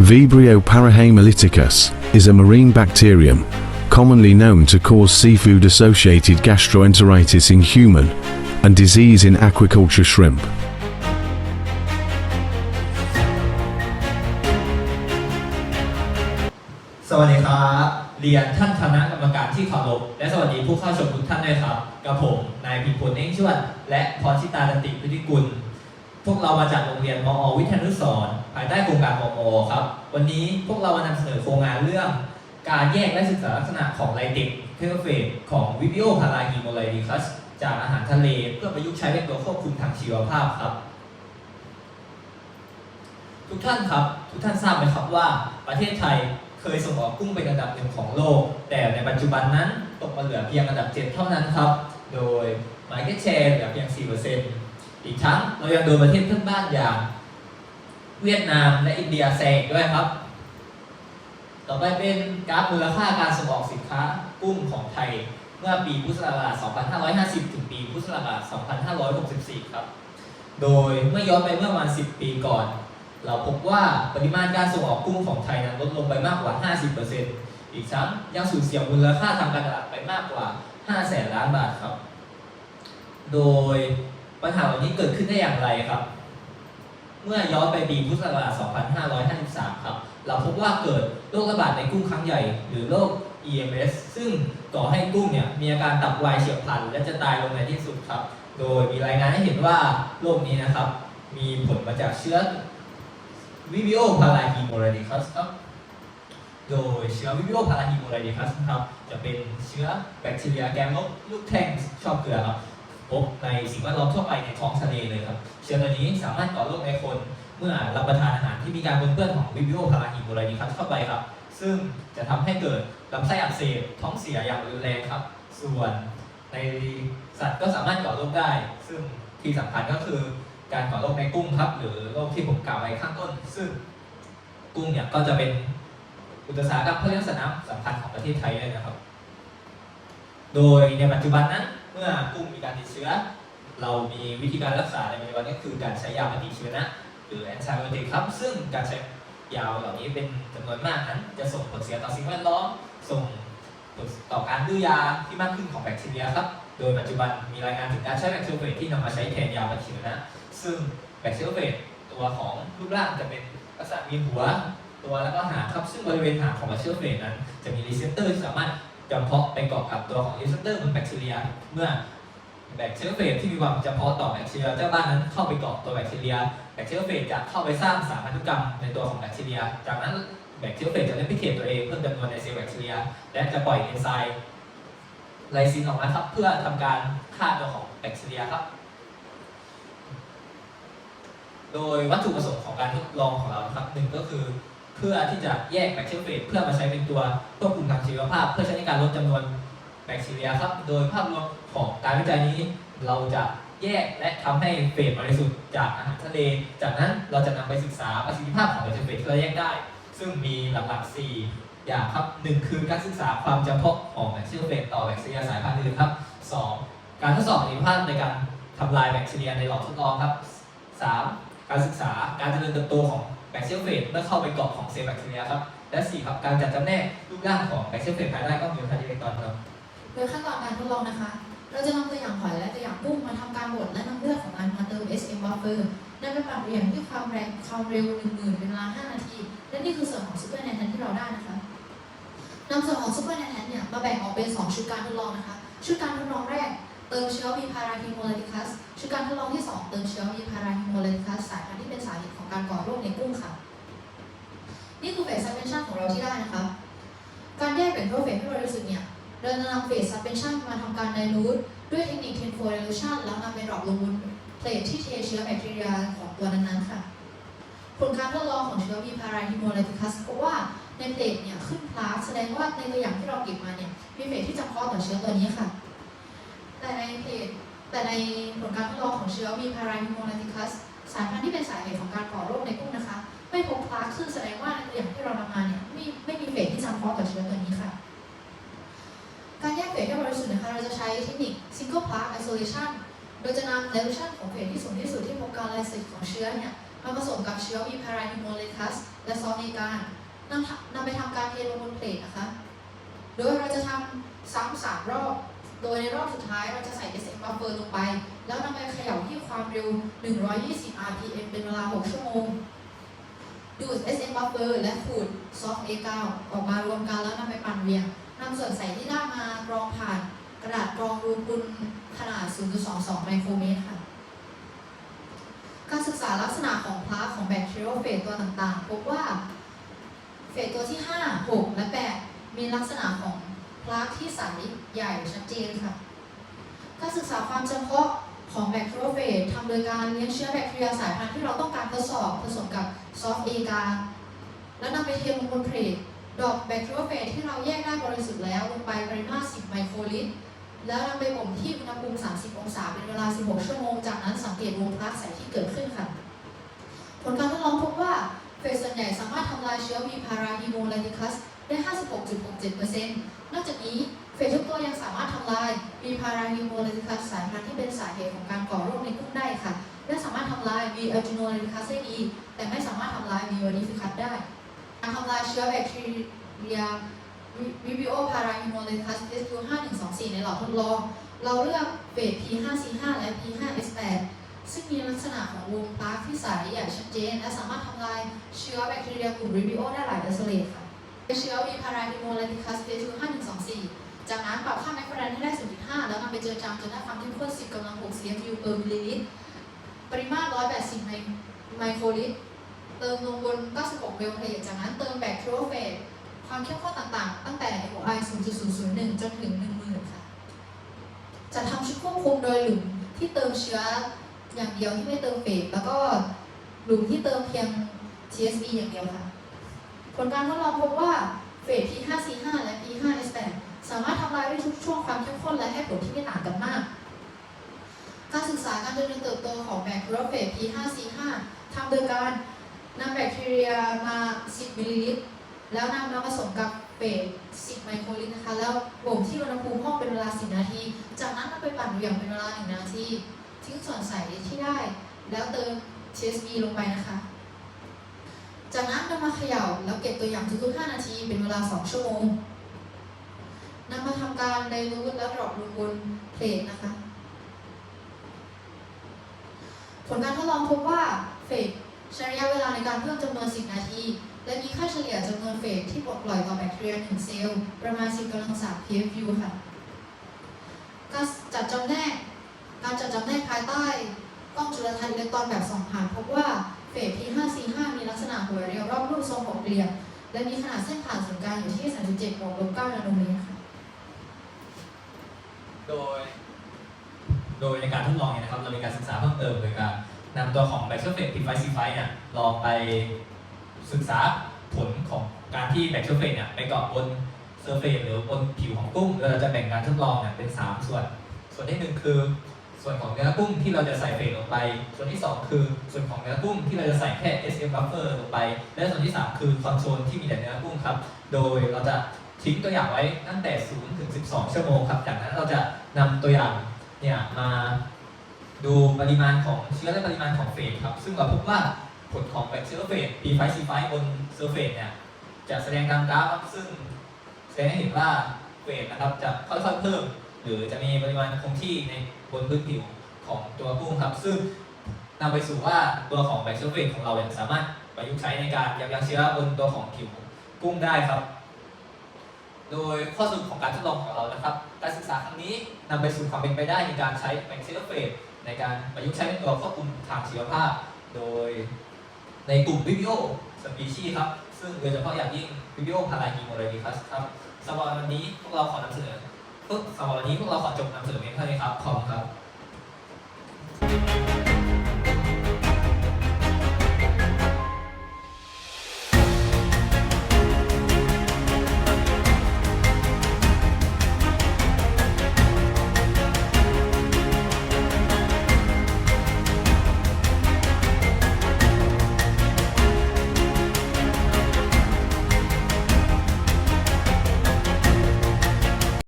Vibrio parahemolyticus is a marine bacterium commonly known to cause seafood associated gastroenteritis in human and disease in aquaculture shrimp. สวัสดีครับเรียนท่านคณะกรรมการที่เคารพและสวัสดีผู้เข้าชมทุกท่านด้วยครับ กับผม นายพิพลเองชวดและพรชิตาดันติพุทธิกุล พวกเรามาจากโรงเรียนมอ วิทยานุสรณ์ภายใต้โครงการมอ ครับ วันนี้พวกเรามานำเสนอโครงงานเรื่อง การแยกและศึกษาลักษณะของไลติกเทอร์เฟตของวิบิโอพาราฮีโมไลดิคัสจากอาหารทะเลเพื่อประยุกต์ใช้เป็นตัวควบคุมทางชีวภาพครับ ทุกท่านครับ ทุกท่านทราบไหมครับว่าประเทศไทยเคยส่งออกกุ้งเป็นอันดับหนึ่งของโลก แต่ในปัจจุบันนั้นตกมาเหลือเพียงอันดับ 7 เท่านั้นครับ โดย Market Share เหลือเพียง 4%อีกทั้งเรายังโดนประเทศเพื่อนบ้านอย่าง เวียดนามและอินเดียแซงด้วยครับ ต่อไปเป็นกราฟมูลค่าการส่งออกสินค้ากุ้งของไทย เมื่อปีพุทธศักราช 2550 ถึงปีพุทธศักราช 2564 ครับ โดยเมื่อย้อนไปเมื่อประมาณ 10 ปีก่อน เราพบว่าปริมาณการส่งออกกุ้งของไทยนั้นลดลงไปมากกว่า 50%อีกทั้งยังสูญเสียมูลค่าทางการตลาดไปมากกว่า 5 แสนล้านบาทครับ โดยปัญหาเหล่านี้เกิดขึ้นได้อย่างไรครับ เมื่อย้อนไปปีพุทธศักราช 2553 ครับ เราพบว่าเกิดโรคระบาดในกุ้งครั้งใหญ่ หรือโรค EMS ซึ่งก่อให้กุ้งเนี่ยมีอาการตับวายเฉียบพลัน และจะตายลงในที่สุดครับ โดยมีรายงานให้เห็นว่าโรคนี้นะครับ มีผลมาจากเชื้อวิบิโอพาราฮีโมไลดิคัสครับ โดยเชื้อวิบิโอพาราฮีโมไลดิคัสครับ จะเป็นเชื้อแบคทีเรียแกมลบลูกแทงชอบเกลือครับ พบในสิ่งแวดล้อมทั่วไปในท้องทะเลเลยครับ เชื้อตัวนี้สามารถก่อโรคในคนเมื่อรับประทานอาหารที่มีการปนเปื้อนของวิบิโอพาราฮีโมไลดิคัสเข้าไปครับ ซึ่งจะทำให้เกิดลำไส้อักเสบท้องเสียอย่างรุนแรงครับ ส่วนในสัตว์ก็สามารถก่อโรคได้ ซึ่งที่สำคัญก็คือการก่อโรคในกุ้งครับ หรือโรคที่ผมกล่าวไว้ข้างต้น ซึ่งกุ้งเนี่ยก็จะเป็นอุตสาหกรรมเพื่อเลี้ยงสัตว์น้ำสำคัญของประเทศไทยเลยนะครับ โดยในปัจจุบันนั้น มื่อกุ้งมีการติดเชื้อ เรามีวิธีการรักษาในปัจจุบันก็คือการใช้ยาปฏิชีวนะหรือแอนติไบโอติกครับ ซึ่งการใช้ยาเหล่านี้เป็นจำนวนมากนั้นจะส่งผลเสียต่อสิ่งแวดล้อมส่งผลต่อการดื้อยาที่มากขึ้นของแบคทีเรียครับ โดยปัจจุบันมีรายงานถึงการใช้แบคทีเรียที่นำมาใช้แทนยาปฏิชีวนะ ซึ่งแบคทีเรียตัวของรูปร่างจะเป็นลักษณะมีหัวตัวแล้วก็หางครับ ซึ่งบริเวณหางของแบคทีเรียนั้น จะมีรีเซพเตอร์ที่สามารถ จำเพาะไปเกาะกับตัวของรีเซพเตอร์บนแบคทีเรีย เมื่อแบคทีเรียที่มีความจำเพาะต่อแบคทีเรียเจ้าบ้านนั้นเข้าไปเกาะตัวแบคทีเรีย แบคทีเรียจะเข้าไปสร้างสารพันธุกรรมในตัวของแบคทีเรีย จากนั้นแบคทีเรียจะเล่นพิเคตตัวเองเพิ่มจำนวนในเซลล์แบคทีเรีย และจะปล่อยเอนไซม์ไลซินออกมาครับเพื่อทำการฆ่าตัวของแบคทีเรียครับ โดยวัตถุประสงค์ของการทดลองของเราครับหนึ่งก็คือ เพื่อที่จะแยกแบคทีเรียเพื่อมาใช้เป็นตัวควบคุมทางชีวภาพ เพื่อใช้ในการลดจำนวนแบคทีเรียครับ โดยภาพรวมของการวิจัยนี้ เราจะแยกและทำให้เฟสบริสุทธิ์จากอาหารทะเล จากนั้นเราจะนำไปศึกษาประสิทธิภาพของแบคทีเรียที่เราแยกได้ ซึ่งมีหลักๆ4อย่างครับหนึ่งคือการศึกษาความจำเพาะของแบคทีเรียต่อแบคทีเรียสายพันธุ์อื่นครับสองการทดสอบประสิทธิภาพในการทำลายแบคทีเรียในหลอดทดลองครับสาม การศึกษาการเจริญเติบโตของแบคทีเรียเมื่อเข้าไปเกาะของเซลล์แบคทีเรียครับและสี่ครับการจัดจำแนกรูปร่างของแบคทีเรียภายใต้กล้องมิวทาอิเล็กตรอนครับโดยขั้นตอนการทดลองนะคะ เราจะนำตัวอย่างหอยและตัวอย่างกุ้งมาทำการบดและนำเลือดของมันมาเติม SM buffer นำไปปรับเปลี่ยนที่ความแรงความเร็ว10,000เป็นเวลา 5 นาที และนี่คือส่วนของซูเปอร์แนนแทนที่เราได้นะคะนำส่วนของซูเปอร์แนนแทนเนี่ยมาแบ่งออกเป็น 2 ชุดการทดลองนะคะ ชุดการทดลองแรก เติมเชื้อวีพาราฮิโมไลติคัสชุดการทดลองที่ 2 เติมเชื้อวีพาราฮิโมไลติคัสสายพันธุ์ที่เป็นสาเหตุของการก่อโรคในกุ้งค่ะ นี่คือเฟสซั s เพนชั่นของเราที่ได้นะคะ การแยกแบ่งรูปเฟสให้บริสุทธิ์เนี่ยเราจะนำเฟส suspension มาทำการไดรูทด้วยเทคนิค tenfold dilution แล้วนำไปดรอปลงบนเพลทที่เทเชื้อแบคทีเรียของตัวนั้นๆค่ะ ผลการทดลองของเชื้อ V. parahemolyticus พบว่าในเพลทเนี่ยขึ้นพลาสแสดงว่าในตัวอย่างที่เราเก็บมาเนี่ยมีเฟสที่จำเพาะต่อเชื้อตัวนี้ค่ะ ในเพลทแต่ในผลการทดลองของเชื้อ V. parahemolyticus สายพันธุ์ที่เป็นสาเหตุของการก่อโรคในกุ้งนะคะ ไม่พบพลาสซึ่งแสดงว่าอย่างที่เรานำมาเนี่ยไม่ไม่มีเฟสที่จำเพาะต่อเชื้อตัวนี้ค่ะ การแยกเฟสให้บริสุทธิ์นะคะเราจะใช้เทคนิค single plug isolation โดยจะนำ dilution ของเฟสที่สูงที่สุดที่พบการไลซิสของเชื้อเนี่ยมาผสมกับเชื้อวีพาราฮิโมเลคัสและซอฟเนกานนำทำนำไปทำการเทลงบนเพลทนะคะ โดยเราจะทำซ้ำสามรอบ โดยในรอบสุดท้ายเราจะใส่ SM buffer ลงไป แล้วนำไปเขย่าที่ความเร็ว 120 rpm เป็นเวลา 6 ชั่วโมง ดูด SM buffer และขูด soft A9 ออกมารวมกันแล้วนำไปปั่นเวียงนำส่วนใส่ที่ได้มากรองผ่านกระดาษกรองรูพุนขนาด 0.22 ไมโครเมตรค่ะ การศึกษาลักษณะของพลาของแบคทีเรียเฟสตัวต่างๆ พบว่าเฟสตัวที่ 5 6 และ 8 มีลักษณะของ พลาที่ใสใหญ่ชัดเจนค่ะ การศึกษาความจำเพาะของแบคทีเรียลเฟสทำโดยการเลี้ยงเชื้อแบคทีเรียสายพันธุ์ที่เราต้องการทดสอบผสมกับซอฟเอกา แล้วนำไปเทลงบนเพลทดอกแบคทีเรียลเฟสที่เราแยกได้บริสุทธิ์แล้วลงไปปริมาตร 10 ไมโครลิตร แล้วนำไปบ่มที่อุณหภูมิ 30 องศาเป็นเวลา 16 ชั่วโมง จากนั้นสังเกตวงพลาสใสที่เกิดขึ้นค่ะ ผลการทดลองพบว่าเฟสส่วนใหญ่สามารถทำลายเชื้อวีพาราฮิโมไลติคัส ได้ 56.67%นอกจากนี้เฟสทุกตัวยังสามารถทำลายวีพาราฮิโมไลติคัสสายพันธุ์ที่เป็นสาเหตุของการก่อโรคในกุ้งได้ค่ะ และสามารถทำลายวีอัลจิโนไลติคัสได้ดี แต่ไม่สามารถทำลายวีวอดิฟิคัสได้การทำลายเชื้อแบคทีเรียวิบิโอพาราฮิโมไลติคัส SQ 5124 ในหลอดทดลอง เราเลือกเฟส P5C5 และ P5S8 ซึ่งมีลักษณะของวงพลาสที่ใสใหญ่ชัดเจน และสามารถทำลายเชื้อแบคทีเรียกลุ่มริบิโอได้หลายเดซิเลตค่ะ เชื้อวีพาราฮิโมไลติคัส SQ 5124 จากนั้นปรับค่าแมคโครแรนให้ได้ 0.5 แล้วนำไปเจอจางจนได้ความเข้มข้น 10กำลัง6 CFU per milliliter ปริมาตร 180ไมไมโครลิตร เติมลงบน 96เมลเพลทจากนั้นเติมแบคทีโรเฟสความเข้มข้นต่างๆ ตั้งแต่ MOI 0.001 จนถึง 10,000 ค่ะ จะทำชุดควบคุมโดยหลุมที่เติมเชื้ออย่างเดียวที่ไม่เติมเฟสแล้วก็หลุมที่เติมเพียง TSB อย่างเดียวค่ะ ผลการทดลองพบว่าเฟส P5C5 และ P5S8 สามารถทำลายได้ทุกช่วงความเข้มข้นและให้ผลที่ไม่ต่างกันมาก การศึกษาการเจริญเติบโตของแบคทีเรียเฟส P5C5 ทำโดยการนำแบคทีเรียมา 10 มิลลิลิตร แล้วนำมาผสมกับเฟส 10 ไมโครลิตรนะคะ แล้วบ่มที่อุณหภูมิห้องเป็นเวลา 10 นาที จากนั้นนำไปปั่นเหวี่ยงเป็นเวลา 1 นาที ทิ้งส่วนใสที่ได้ แล้วเติม TSB ลงไปนะคะ จากนั้นนำมาเขย่าแล้วเก็บตัวอย่างทุกๆ5นาทีเป็นเวลา 2 ชั่วโมงนำมาทำการไดรูทและดรอปลงบนเพลทนะคะ ผลการทดลองพบว่าเฟสใช้ระยะเวลาในการเพิ่มจำนวน 10 นาที และมีค่าเฉลี่ยจำนวนเฟสที่ปลดปล่อยต่อแบคทีเรีย1เซลล์ประมาณ 10กำลัง3 PFU ค่ะการจัดจำแนกการจัดจำแนกภายใต้กล้องจุลทรรศน์อิเล็กตรอนแบบสองผ่านพบว่า เฟส P5C5 มีลักษณะหัวเรียวรอบรูปทรงหกเหลี่ยม และมีขนาดเส้นผ่านศูนย์กลางอยู่ที่ 37บวกลบ9นาโนเมตรค่ะ โดย โดยในการทดลองเนี่ยนะครับ เรามีการศึกษาเพิ่มเติมโดยการนำตัวของแบคทีเรียเฟสพีไฟซีไฟเนี่ยลองไปศึกษาผลของการที่แบคทีเรียเฟสเนี่ยไปเกาะบนเซอร์เฟสหรือบนผิวของกุ้งแล้วเราจะแบ่งการทดลองเนี่ยเป็น 3 ส่วน ส่วนที่หนึ่งคือ ส่วนของเนื้อกุ้งที่เราจะใส่เฟสลงไป ส่วนที่ 2 คือส่วนของเนื้อกุ้งที่เราจะใส่แค่ SM buffer ลงไป และส่วนที่ 3 คือคอนโซลที่มีแต่เนื้อกุ้งครับ โดยเราจะทิ้งตัวอย่างไว้ตั้งแต่ 0 ถึง 12 ชั่วโมงครับ จากนั้นเราจะนำตัวอย่างเนี่ยมาดูปริมาณของเชื้อและปริมาณของเฟสครับ ซึ่งเราพบว่าผลของแบคทีเรียเฟส P5C5 บนเซอร์เฟสเนี่ยจะแสดงตามกราฟซึ่งแสดงให้เห็นว่าเฟสนะครับจะค่อยๆเพิ่ม หรือจะมีปริมาณคงที่ในบนพื้นผิวของตัวกุ้งครับ ซึ่งนำไปสู่ว่าตัวของแบคทีเรียของเราเนี่ยสามารถประยุกต์ใช้ในการยับยั้งเชื้อบนตัวของผิวกุ้งได้ครับ โดยข้อสรุปของการทดลองของเรานะครับ การศึกษาครั้งนี้นำไปสู่ความเป็นไปได้ในการใช้แบคทีเรียเฟในการประยุกต์ใช้ในตัวควบคุมทางชีวภาพ โดยในกลุ่มวิบิโอสปีชีครับ ซึ่งโดยเฉพาะอย่างยิ่งวิบิโอพาราฮีโมไลดิคัสครับสำหรับวันนี้พวกเราขอนำเสนอ สำหรับวันนี้พวกเราขอจบนำเสนอเพียงเท่านี้ครับ ขอบคุณครับ